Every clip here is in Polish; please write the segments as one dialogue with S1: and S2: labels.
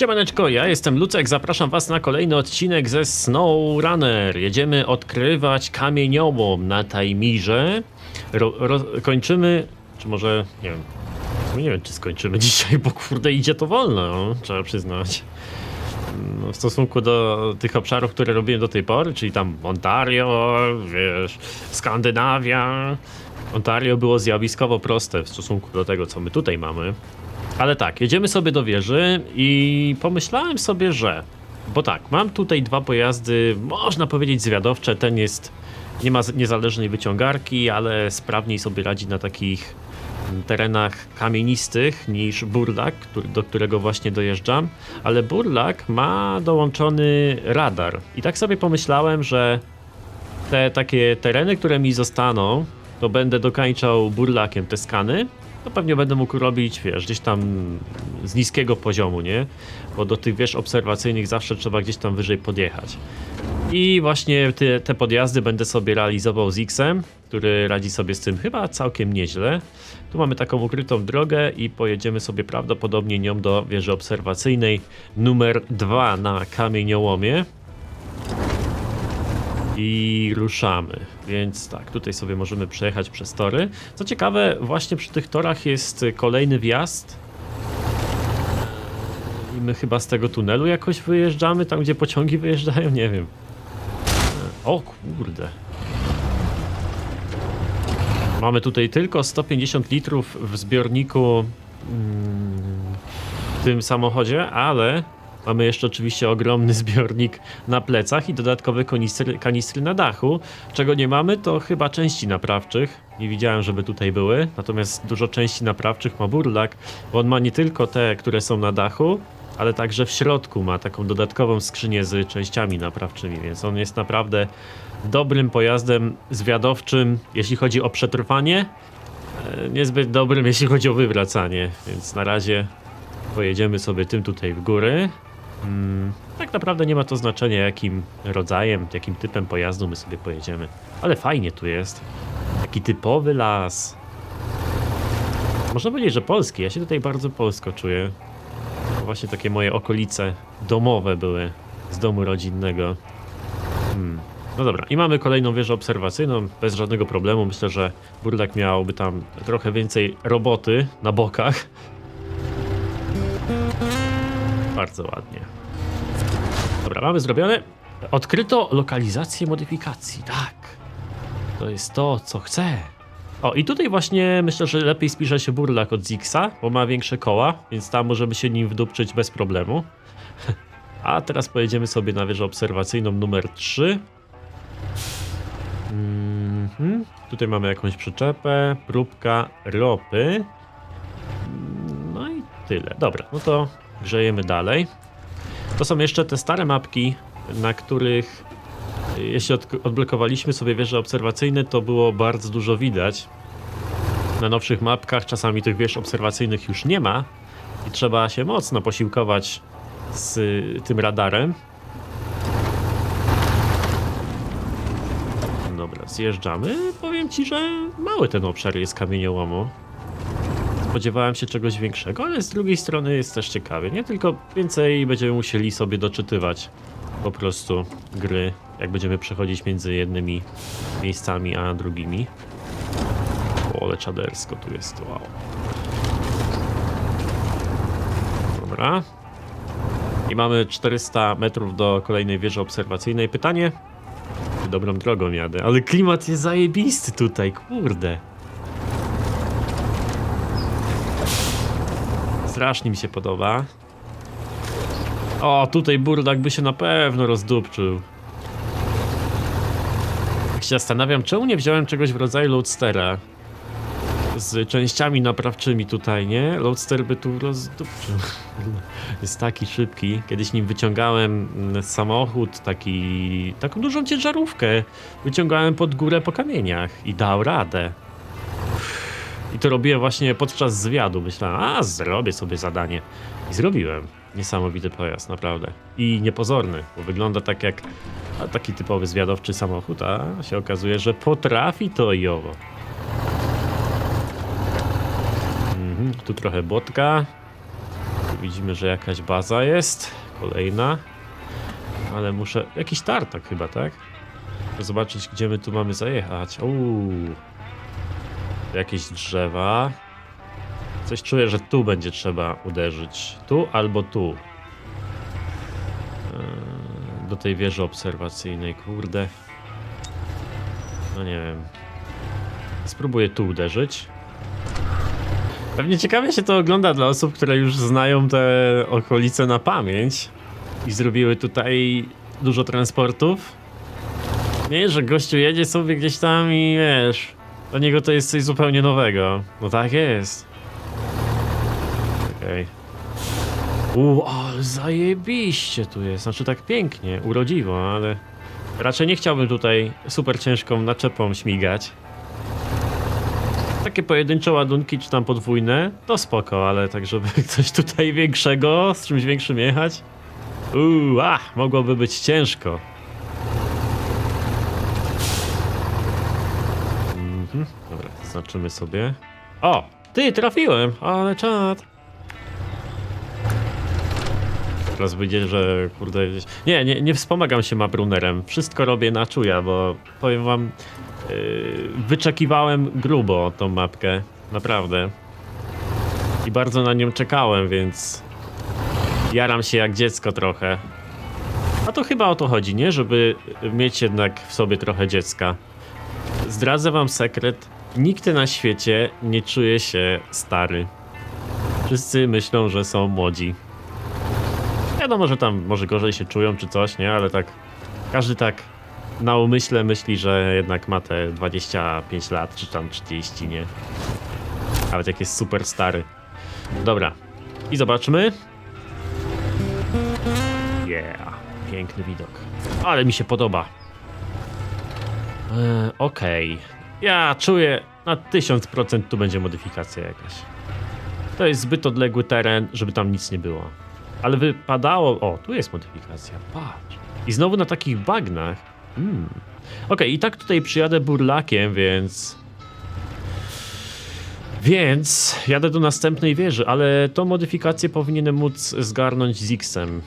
S1: Siemaneczko, ja jestem Lucek, zapraszam was na kolejny odcinek ze SnowRunner. Jedziemy odkrywać kamieniołom na Tajmirze. Ro, ro, kończymy, czy może, nie wiem, nie wiem czy skończymy dzisiaj, bo kurde idzie to wolno, no, trzeba przyznać. No, w stosunku do tych obszarów, które robiłem do tej pory, czyli tam Ontario, wiesz, Skandynawia. Ontario było zjawiskowo proste w stosunku do tego, co my tutaj mamy. Ale tak, jedziemy sobie do wieży i pomyślałem sobie, że. Bo tak, mam tutaj dwa pojazdy, można powiedzieć zwiadowcze. Ten jest. Nie ma niezależnej wyciągarki, ale sprawniej sobie radzi na takich mm, terenach kamienistych niż burlak, do którego właśnie dojeżdżam. Ale burlak ma dołączony radar. I tak sobie pomyślałem, że te takie tereny, które mi zostaną, to będę dokańczał burlakiem te skany. To pewnie będę mógł robić, wiesz, gdzieś tam z niskiego poziomu, nie? Bo do tych wież obserwacyjnych zawsze trzeba gdzieś tam wyżej podjechać. I właśnie te, te podjazdy będę sobie realizował z X-em, który radzi sobie z tym chyba całkiem nieźle. Tu mamy taką ukrytą drogę i pojedziemy sobie prawdopodobnie nią do wieży obserwacyjnej numer 2 na kamieniołomie. I ruszamy. Więc tak, tutaj sobie możemy przejechać przez tory. Co ciekawe, właśnie przy tych torach jest kolejny wjazd. I my chyba z tego tunelu jakoś wyjeżdżamy, tam gdzie pociągi wyjeżdżają, nie wiem. O kurde. Mamy tutaj tylko 150 litrów w zbiorniku mm, w tym samochodzie, ale mamy jeszcze oczywiście ogromny zbiornik na plecach i dodatkowe kanistry, kanistry na dachu. Czego nie mamy, to chyba części naprawczych. Nie widziałem, żeby tutaj były. Natomiast dużo części naprawczych ma Burlak, bo on ma nie tylko te, które są na dachu, ale także w środku ma taką dodatkową skrzynię z częściami naprawczymi, więc on jest naprawdę dobrym pojazdem zwiadowczym, jeśli chodzi o przetrwanie. e, Niezbyt dobrym, jeśli chodzi o wywracanie, więc na razie pojedziemy sobie tym tutaj w góry. Mm, tak naprawdę nie ma to znaczenia, jakim rodzajem, jakim typem pojazdu my sobie pojedziemy. Ale fajnie tu jest. Taki typowy las. Można powiedzieć, że polski. Ja się tutaj bardzo polsko czuję. To Właśnie takie moje okolice domowe były z domu rodzinnego. Hmm. No dobra, i mamy kolejną wieżę obserwacyjną bez żadnego problemu. Myślę, że Burlak miałby tam trochę więcej roboty na bokach. Bardzo ładnie. Dobra, mamy zrobione. Odkryto lokalizację modyfikacji. Tak. To jest to, co chcę. O, i tutaj właśnie myślę, że lepiej spisze się Burlak od Zixa, bo ma większe koła, więc tam możemy się nim wdupczyć bez problemu. A teraz pojedziemy sobie na wieżę obserwacyjną numer 3. Mhm. Tutaj mamy jakąś przyczepę, próbka ropy. No i tyle. Dobra, no to grzejemy dalej. To są jeszcze te stare mapki, na których jeśli od, odblokowaliśmy sobie wieże obserwacyjne, to było bardzo dużo widać. Na nowszych mapkach czasami tych wież obserwacyjnych już nie ma i trzeba się mocno posiłkować z tym radarem. Dobra, zjeżdżamy. Powiem ci, że mały ten obszar jest kamieniołomu. Spodziewałem się czegoś większego, ale z drugiej strony jest też ciekawie. Nie tylko więcej będziemy musieli sobie doczytywać po prostu gry, jak będziemy przechodzić między jednymi miejscami a drugimi. O, ale czadersko tu jest, wow. Dobra. I mamy 400 metrów do kolejnej wieży obserwacyjnej. Pytanie, dobrą drogą jadę, ale klimat jest zajebisty tutaj, kurde. Strasznie mi się podoba. O, tutaj burdak by się na pewno rozdupczył. Tak się zastanawiam, czemu nie wziąłem czegoś w rodzaju Loadstera. Z częściami naprawczymi tutaj, nie? Loadster by tu rozdupczył. Jest taki szybki. Kiedyś nim wyciągałem mm, samochód, taki, taką dużą ciężarówkę. Wyciągałem pod górę po kamieniach i dał radę. I to robiłem właśnie podczas zwiadu. Myślałem, a zrobię sobie zadanie. I zrobiłem. Niesamowity pojazd, naprawdę. I niepozorny, bo wygląda tak jak taki typowy zwiadowczy samochód, a się okazuje, że potrafi to i owo. Mhm, tu trochę botka. Tu widzimy, że jakaś baza jest. Kolejna. Ale muszę... Jakiś tartak chyba, tak? Zobaczyć, gdzie my tu mamy zajechać. Uuu. Jakieś drzewa. Coś czuję, że tu będzie trzeba uderzyć. Tu albo tu. Eee, Do tej wieży obserwacyjnej, kurde. No nie wiem. Spróbuję tu uderzyć. Pewnie ciekawie się to ogląda dla osób, które już znają te okolice na pamięć i zrobiły tutaj dużo transportów. Nie, że gościu jedzie sobie gdzieś tam i wiesz, dla niego to jest coś zupełnie nowego. No tak jest. Okej. Okay. Uuu, zajebiście tu jest. Znaczy tak pięknie, urodziwo, ale raczej nie chciałbym tutaj super ciężką naczepą śmigać. Takie pojedyncze ładunki, czy tam podwójne, to spoko, ale tak, żeby coś tutaj większego, z czymś większym jechać? Uuu, a, mogłoby być ciężko. Mhm, dobra, zaznaczymy sobie. O, ty, trafiłem, ale czad. Teraz wyjdzie, że kurde. Nie, nie, nie wspomagam się maprunerem. Wszystko robię na czuja, bo powiem wam, yy, wyczekiwałem grubo tą mapkę. Naprawdę. I bardzo na nią czekałem, więc jaram się jak dziecko trochę. A to chyba o to chodzi, nie? Żeby mieć jednak w sobie trochę dziecka. Zdradzę wam sekret. Nikt na świecie nie czuje się stary. Wszyscy myślą, że są młodzi. Wiadomo, że tam może gorzej się czują czy coś, nie? Ale tak każdy tak na umyśle myśli, że jednak ma te 25 lat, czy tam 30, nie? Nawet jak jest super stary. Dobra. I zobaczmy. Yeah. Piękny widok. Ale mi się podoba. E, Okej. Ja czuję na 1000% tu będzie modyfikacja jakaś. To jest zbyt odległy teren, żeby tam nic nie było. Ale wypadało... O, tu jest modyfikacja. Patrz. I znowu na takich bagnach. Mm. Okej, i tak tutaj przyjadę burlakiem, więc... Więc jadę do następnej wieży, ale tą modyfikację powinienem móc zgarnąć z X-em.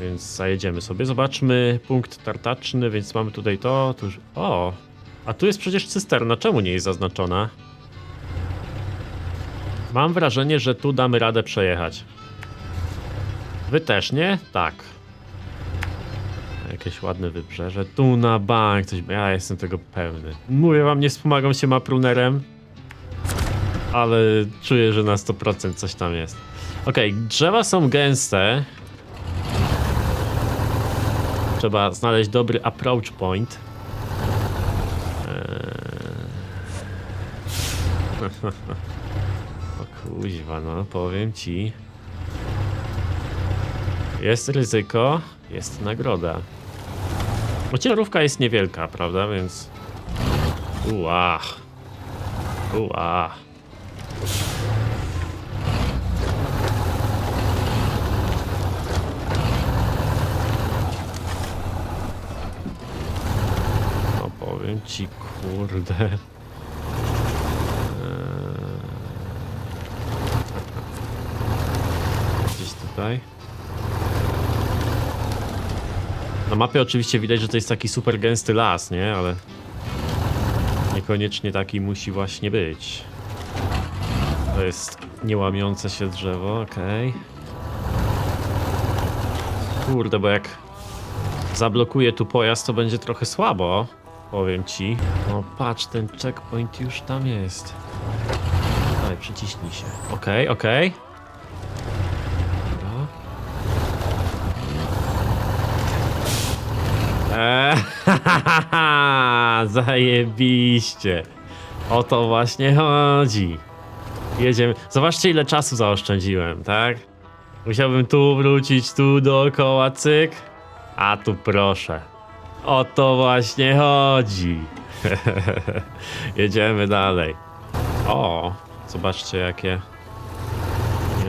S1: Więc zajedziemy sobie. Zobaczmy punkt tartaczny, więc mamy tutaj to. Tu już... O! A tu jest przecież cysterna. Czemu nie jest zaznaczona? Mam wrażenie, że tu damy radę przejechać. Wy też, nie? Tak. Jakieś ładne wybrzeże. Tu na bank coś... Ja jestem tego pewny. Mówię wam, nie wspomagam się maprunerem. Ale czuję, że na 100% coś tam jest. Okej, drzewa są gęste. Trzeba znaleźć dobry approach point. o kuźwa, no powiem ci. Jest ryzyko, jest nagroda. Ciężarówka jest niewielka, prawda, więc... Uła. Uła. No powiem ci, kurde. Eee. Gdzieś tutaj. Na mapie oczywiście widać, że to jest taki super gęsty las, nie? Ale niekoniecznie taki musi właśnie być. To jest niełamiące się drzewo, okej. Kurde, bo jak zablokuję tu pojazd, to będzie trochę słabo. Powiem ci. No patrz, ten checkpoint już tam jest. Daj, przyciśnij się. Okej, okej. Dobra. Eee, zajebiście. O to właśnie chodzi. Jedziemy. Zobaczcie ile czasu zaoszczędziłem, tak? Musiałbym tu wrócić, tu dookoła, cyk. A tu proszę. O to właśnie chodzi. Jedziemy dalej. O, zobaczcie jakie...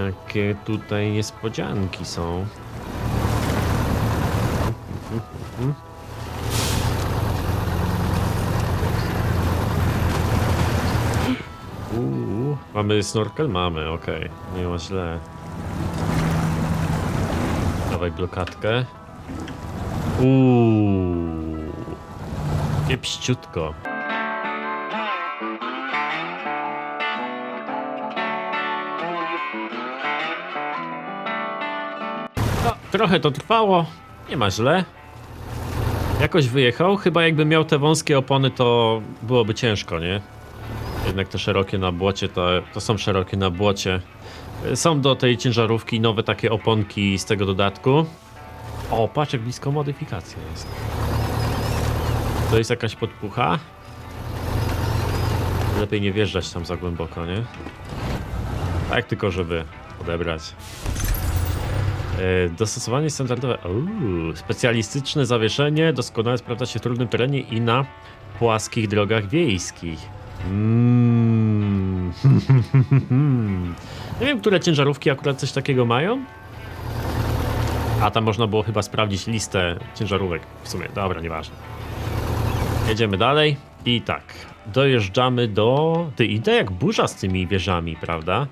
S1: Jakie tutaj niespodzianki są. Uuu, mamy snorkel? Mamy, okej. Nie ma źle. Dawaj blokadkę. Uuu. Kiepściutko. No, trochę to trwało. Nie ma źle. Jakoś wyjechał. Chyba jakby miał te wąskie opony, to byłoby ciężko, nie? Jednak te szerokie na błocie, to, to są szerokie na błocie. Są do tej ciężarówki nowe takie oponki z tego dodatku. O, patrz jak blisko modyfikacja jest. To jest jakaś podpucha. Lepiej nie wjeżdżać tam za głęboko, nie? Tak tylko, żeby odebrać. E, Dostosowanie standardowe. Uuu, specjalistyczne zawieszenie doskonale sprawdza się w trudnym terenie i na płaskich drogach wiejskich. Mm. Nie wiem, które ciężarówki akurat coś takiego mają. A tam można było chyba sprawdzić listę ciężarówek. W sumie, dobra, nieważne. Jedziemy dalej. I tak, dojeżdżamy do. Ty idę jak burza z tymi wieżami, prawda?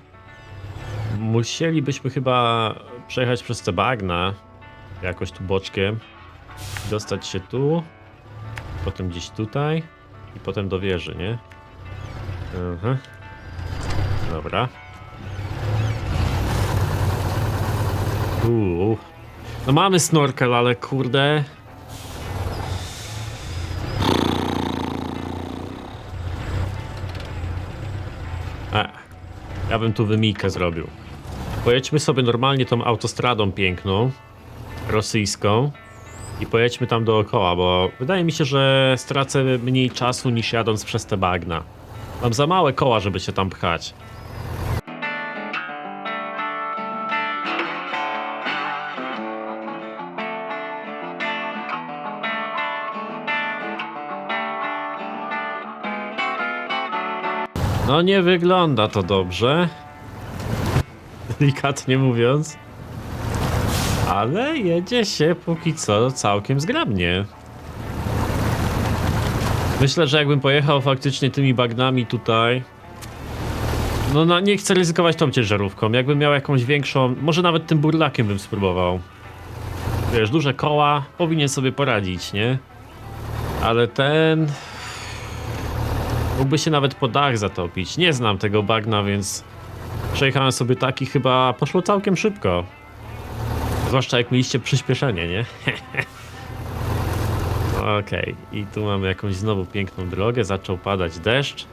S1: Musielibyśmy chyba przejechać przez te bagna. Jakoś tu boczkiem. Dostać się tu. Potem gdzieś tutaj. I potem do wieży, nie? Aha. Dobra. Uuu. No mamy snorkel, ale kurde. E, ja bym tu wymijkę zrobił. Pojedźmy sobie normalnie tą autostradą piękną, rosyjską i pojedźmy tam dookoła, bo wydaje mi się, że stracę mniej czasu niż jadąc przez te bagna. Mam za małe koła, żeby się tam pchać. No nie wygląda to dobrze. Delikatnie mówiąc. Ale jedzie się póki co całkiem zgrabnie. Myślę, że jakbym pojechał faktycznie tymi bagnami tutaj. No, no nie chcę ryzykować tą ciężarówką. Jakbym miał jakąś większą, może nawet tym burlakiem bym spróbował. Wiesz, duże koła, powinien sobie poradzić, nie? Ale ten... Mógłby się nawet po dach zatopić. Nie znam tego bagna, więc przejechałem sobie taki, chyba poszło całkiem szybko. Zwłaszcza jak mieliście przyspieszenie, nie? Okej, i tu mamy jakąś znowu piękną drogę. Zaczął padać deszcz.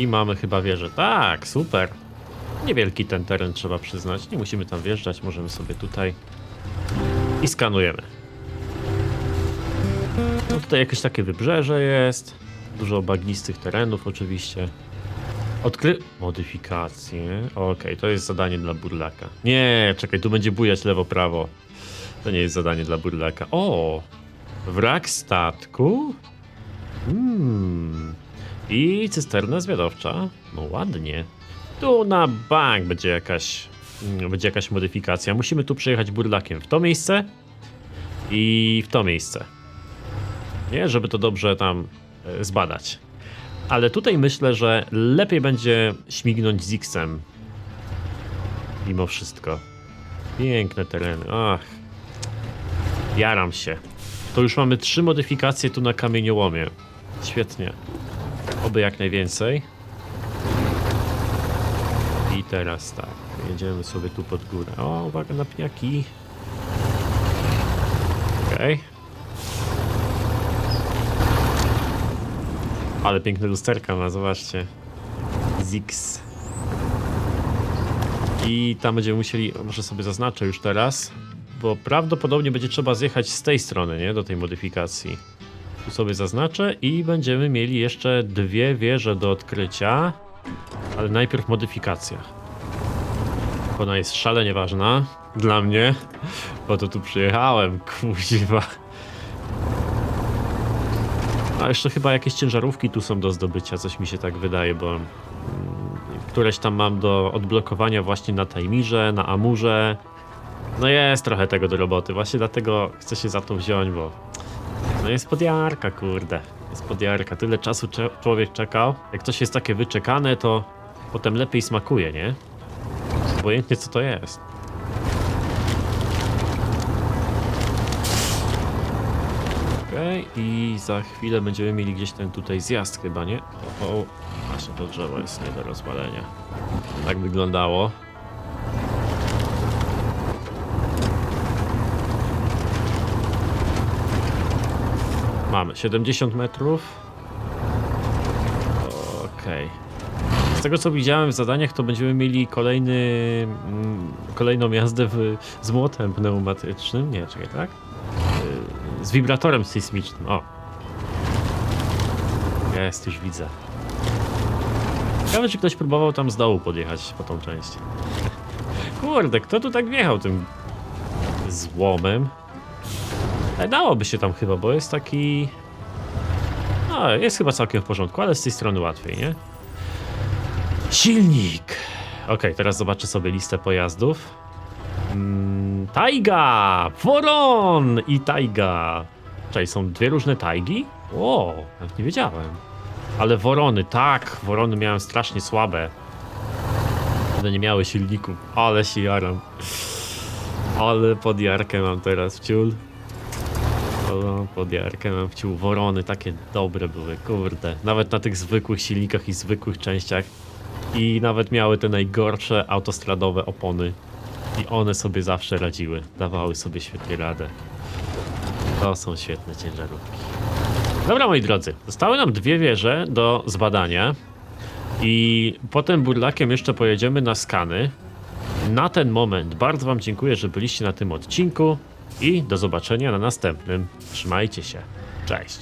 S1: I mamy chyba wieżę. Tak, super. Niewielki ten teren trzeba przyznać. Nie musimy tam wjeżdżać, możemy sobie tutaj i skanujemy. No tutaj jakieś takie wybrzeże jest. Dużo bagnistych terenów oczywiście. Odkry... Modyfikacje. Okej, to jest zadanie dla burlaka. Nie, czekaj, tu będzie bujać lewo-prawo. To nie jest zadanie dla burlaka. O! Wrak statku? Hmm. I cysterna zwiadowcza. No ładnie. Tu na bank będzie jakaś, mm, będzie jakaś modyfikacja. Musimy tu przejechać burlakiem w to miejsce i w to miejsce. Nie, żeby to dobrze tam e, zbadać. Ale tutaj myślę, że lepiej będzie śmignąć z X-em. Mimo wszystko. Piękne tereny. Ach. Jaram się. To już mamy trzy modyfikacje tu na kamieniołomie. Świetnie. Oby jak najwięcej. I teraz tak. Jedziemy sobie tu pod górę. O, uwaga na pniaki. Okej. Ale piękne lusterka ma, zobaczcie. Zix. I tam będziemy musieli, może sobie zaznaczę już teraz, bo prawdopodobnie będzie trzeba zjechać z tej strony, nie? Do tej modyfikacji. Tu sobie zaznaczę i będziemy mieli jeszcze dwie wieże do odkrycia, ale najpierw modyfikacja. Ona jest szalenie ważna dla mnie, bo to tu przyjechałem, kuźwa. A jeszcze chyba jakieś ciężarówki tu są do zdobycia, coś mi się tak wydaje, bo mm, któreś tam mam do odblokowania właśnie na Tajmirze, na Amurze. No jest trochę tego do roboty, właśnie dlatego chcę się za to wziąć, bo no jest podjarka, kurde. Jest podjarka. Tyle czasu człowiek czekał. Jak coś jest takie wyczekane, to potem lepiej smakuje, nie? Obojętnie co to jest. I za chwilę będziemy mieli gdzieś ten tutaj zjazd chyba, nie? O, o. Właśnie to drzewo jest nie do rozwalenia. Tak wyglądało. Mamy 70 metrów. Okej. Z tego co widziałem w zadaniach, to będziemy mieli kolejny, mm, kolejną jazdę w, z młotem pneumatycznym. Nie, czekaj, tak? Z wibratorem sejsmicznym. O. Jest, już widzę. Ciekawe, czy ktoś próbował tam z dołu podjechać po tą część. Kurde, kto tu tak wjechał tym złomem? Ale dałoby się tam chyba, bo jest taki... No, jest chyba całkiem w porządku, ale z tej strony łatwiej, nie? Silnik! Okej, teraz zobaczę sobie listę pojazdów. Mm, Taiga! Woron i Taiga! Czyli są dwie różne Taigi? O, nawet nie wiedziałem. Ale Worony, tak, Worony miałem strasznie słabe. One nie miały silniku, ale się jaram. Ale podjarkę mam teraz w ciul. O, podjarkę mam w ciul. Worony takie dobre były, kurde. Nawet na tych zwykłych silnikach i zwykłych częściach. I nawet miały te najgorsze autostradowe opony. I one sobie zawsze radziły. Dawały sobie świetnie radę. To są świetne ciężarówki. Dobra, moi drodzy, zostały nam dwie wieże do zbadania. I potem burlakiem jeszcze pojedziemy na skany. Na ten moment bardzo Wam dziękuję, że byliście na tym odcinku i do zobaczenia na następnym. Trzymajcie się. Cześć.